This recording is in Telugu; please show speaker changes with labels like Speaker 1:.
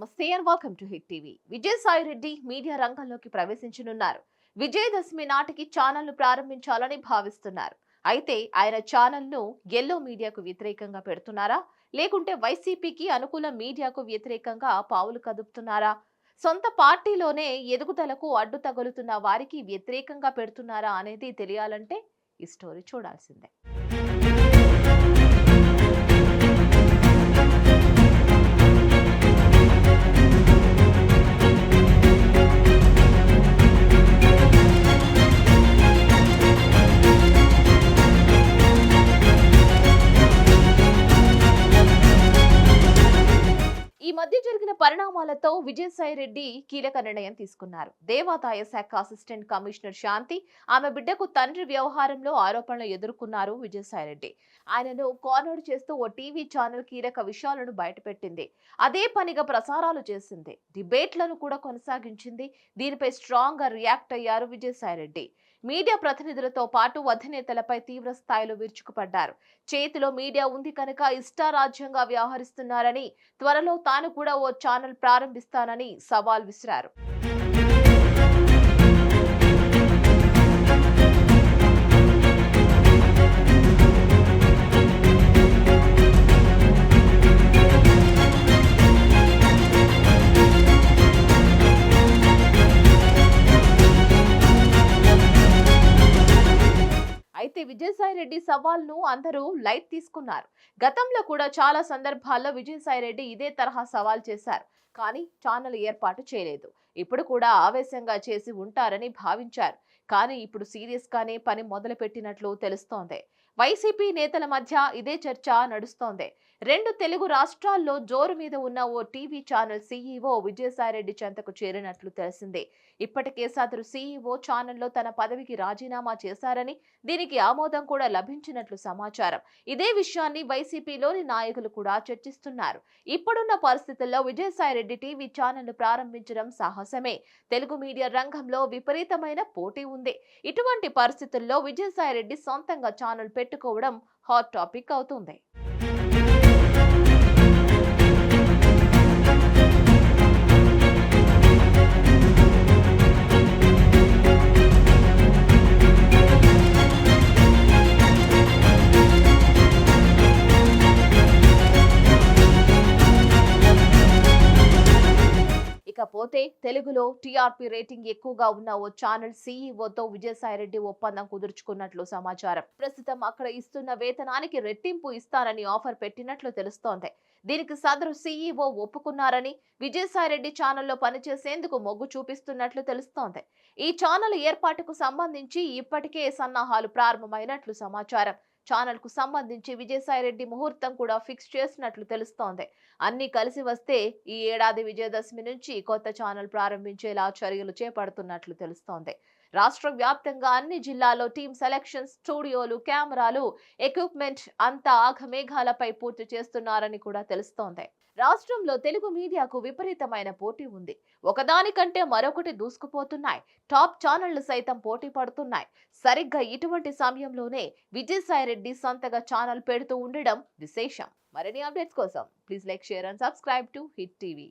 Speaker 1: నమస్తే and welcome to Hit TV Vijayasai Reddy media రంగంలోకి ప్రవేశించనున్నారు. విజయదశమి నాటికి ఛానల్ను ప్రారంభించాలని భావిస్తున్నారు. అయితే ఆయన ఛానల్ను ఎల్లో మీడియాకు వ్యతిరేకంగా పెడుతున్నారా? లేకుంటే వైసీపీకి అనుకూల మీడియాకు వ్యతిరేకంగా పావులు కదుపుతున్నారా? సొంత పార్టీలోనే ఎదుగుదలకు అడ్డు తగులుతున్న వారికి వ్యతిరేకంగా పెడుతున్నారా అనేది తెలియాలంటే ఈ స్టోరీ చూడాల్సిందే. మధ్య జరిగిన పరిణామాలతో విజయసాయి రెడ్డి కీలక నిర్ణయం తీసుకున్నారు. దేవాదాయ శాఖ అసిస్టెంట్ కమిషనర్ శాంతి ఆమె బిడ్డకు తండ్రి వ్యవహారంలో ఆరోపణలు ఎదుర్కొన్నారు విజయసాయి రెడ్డి. ఆయనను కార్నర్ చేస్తూ ఓ టీవీ ఛానల్ కీలక విషయాలను బయటపెట్టింది. అదే పనిగా ప్రసారాలు చేసింది. డిబేట్లను కూడా కొనసాగించింది. దీనిపై స్ట్రాంగ్గా రియాక్ట్ అయ్యారు విజయసాయి రెడ్డి. మీడియా ప్రతినిధులతో పాటు అధినేతలపై తీవ్ర స్థాయిలో విరుచుకుపడ్డారు. చేతిలో మీడియా ఉంది కనుక ఇష్టారాజ్యంగా వ్యవహరిస్తున్నారని త్వరలో తాను కూడా ఓ ఛానల్ ప్రారంభిస్తానని సవాల్ విసిరారు. అయితే విజయసాయి రెడ్డి సవాల్ను అందరూ లైట్ తీసుకున్నారు. గతంలో కూడా చాలా సందర్భాల్లో విజయసాయి రెడ్డి ఇదే తరహా సవాల్ చేశారు. కానీ ఛానల్ ఏర్పాటు చేయలేదు. ఇప్పుడు కూడా ఆవేశంగా చేసి ఉంటారని భావించారు. కానీ ఇప్పుడు సీరియస్ గానే పని మొదలు పెట్టినట్లు తెలుస్తోంది. వైసీపీ నేతల మధ్య ఇదే చర్చ నడుస్తోంది. రెండు తెలుగు రాష్ట్రాల్లో జోరు మీద ఉన్న ఓ టీవీ ఛానల్ సీఈఓ విజయసాయిరెడ్డి చెంతకు చేరినట్లు తెలిసింది. ఇప్పటికే సదరు సీఈఓ ఛానల్లో తన పదవికి రాజీనామా చేశారని దీనికి ఆమోదం కూడా లభించినట్లు సమాచారం. ఇదే విషయాన్ని వైసీపీలోని నాయకులు కూడా చర్చిస్తున్నారు. ఇప్పుడున్న పరిస్థితుల్లో విజయసాయిరెడ్డి టీవీ ఛానల్ ప్రారంభించడం సాహసమే తెలుగు మీడియా రంగంలో విపరీతమైన పోటీ ఉంది. ఇటువంటి పరిస్థితుల్లో విజయసాయిరెడ్డి సొంతంగా ఛానల్ పెట్టుకోవడం హాట్ టాపిక్ అవుతుంది. పోతే తెలుగులో టీఆర్పీ రేటింగ్ ఎక్కువగా ఉన్న ఓ ఛానల్ సీఈఓతో విజయసాయిరెడ్డి ఒప్పందం కుదుర్చుకున్నట్లు సమాచారం. ప్రస్తుతం అక్కడ ఇస్తున్న వేతనానికి రెట్టింపు ఇస్తానని ఆఫర్ పెట్టినట్లు తెలుస్తోంది. దీనికి సదరు సీఈఓ ఒప్పుకున్నారని విజయసాయిరెడ్డి ఛానల్లో పనిచేసేందుకు మొగ్గు చూపిస్తున్నట్లు తెలుస్తోంది. ఈ ఛానల్ ఏర్పాటుకు సంబంధించి ఇప్పటికే సన్నాహాలు ప్రారంభమైనట్లు సమాచారం. ఛానల్కు సంబంధించి విజయసాయిరెడ్డి ముహూర్తం కూడా ఫిక్స్ చేసినట్లు తెలుస్తోంది. అన్ని కలిసి వస్తే ఈ ఏడాది విజయదశమి నుంచి కొత్త ఛానల్ ప్రారంభించేలా చర్యలు చేపడుతున్నట్లు తెలుస్తోంది. రాష్ట్ర వ్యాప్తంగా అన్ని జిల్లాల్లో టీమ్ సెలక్షన్ స్టూడియోలు కెమెరాలు ఎక్విప్మెంట్ అంతా ఆఘమేఘాలపై పూర్తి చేస్తున్నారని కూడా తెలుస్తోంది. రాష్ట్రంలో తెలుగు మీడియాకు విపరీతమైన పోటీ ఉంది. ఒకదానికంటే మరొకటి దూసుకుపోతున్నాయి. టాప్ ఛానళ్ళు సైతం పోటీ పడుతున్నాయి. సరిగ్గా ఇటువంటి సమయంలోనే విజయసాయిరెడ్డి సొంతగా ఛానల్ పెడుతూ ఉండడం విశేషం. మరిన్ని అప్డేట్స్ కోసం please like share and subscribe to Hit TV.